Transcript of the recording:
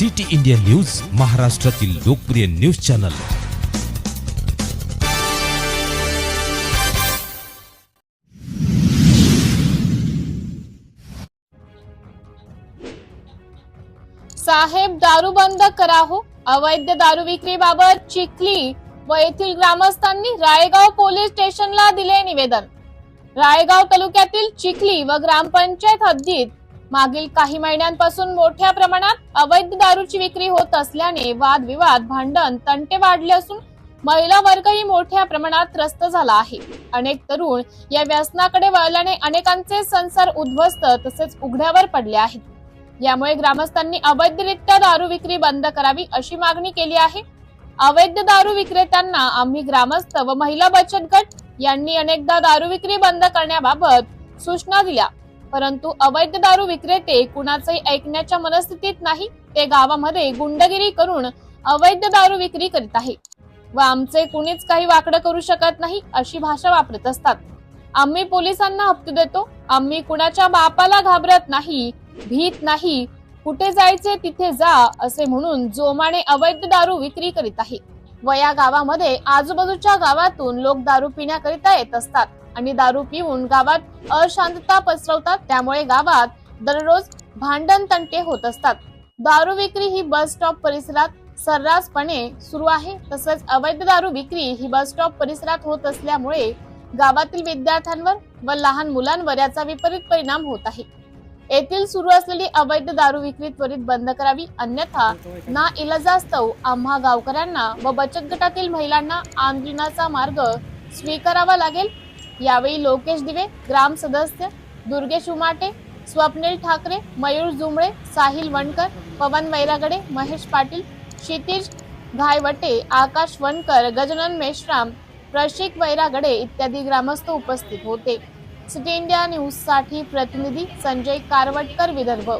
City India news महाराष्ट्रातील लोकप्रिय news channel. साहेब दारू बंद कराहो. अवैध दारू विक्रीबाबत चिखली व येथील ग्रामस्थांनी रायगाव पोलीस स्टेशनला दिले निवेदन. रायगाव तालुक्यातील चिखली व ग्रामपंचायत हद्दीत मागील काही महिन्यांपासून मोठ्या प्रमाणात अवैध दारूची विक्री होत असल्याने वादविवाद भांडण तंटे वाढले असून महिला वर्गही मोठ्या प्रमाणात त्रस्त झाला आहे. अनेक तरुण या व्यसनाकडे वळल्याने अनेकांचे संसार उद्ध्वस्त तसेच उघड्यावर पडले आहेत. यामुळे ग्रामस्थांनी अवैधरित्या दारू विक्री बंद करावी अशी मागणी केली आहे. अवैध दारू विक्रेत्यांना आम्ही ग्रामस्थ व महिला बचत गट यांनी अनेकदा दारू विक्री बंद करण्याबाबत सूचना दिल्या. परंतु अवैध दारू विक्रेते कुणाचंही ऐकण्याच्या मनस्थितीत नाही ते गावामध्ये गुंडगिरी करून अवैध दारू विक्री करीत आहे. व आमचे कुणीच काही वाकडं करू शकत नाही अशी भाषा वापरत असतात. आम्ही पोलिसांना हप्ते देतो आम्ही कुणाच्या बापाला घाबरत नाही भीत नाही कुठे जायचे तिथे जा असे म्हणून जोमाने अवैध दारू विक्री करीत आहे. व या गावामध्ये आजूबाजूच्या गावातून लोक दारू पिण्याकरिता येत असतात. आणि दारू पिऊन गावात अशांतता पसरवतात त्यामुळे गावात दररोज भांडण तंटे होत असतात. दारू विक्री ही बस स्टॉप परिसरात सर्रासपणे सुरू आहे. तसंच अवैध दारू विक्री ही बस स्टॉप परिसरात होत असल्यामुळे गावातील विद्यार्थ्यांवर व लहान मुलांवर याचा विपरीत परिणाम होत आहे. येथील सुरू असलेली अवैध दारू विक्री त्वरित बंद करावी अन्यथा ना इलाजास्तव आम्हा गावकऱ्यांना व बचत गटातील महिलांना आंदोलनाचा मार्ग स्वीकारावा लागेल. यावेळी लोकेश दिवे ग्राम सदस्य दुर्गेश उमाटे स्वप्नील ठाकरे मयूर जुमळे साहिल वणकर पवन वैरागडे महेश पाटील क्षितिज घायवटे आकाश वनकर गजानन मेश्राम प्रशिक वैरागडे इत्यादी ग्रामस्थ उपस्थित होते. सिटी इंडिया न्यूजसाठी प्रतिनिधी संजय कारवटकर विदर्भ.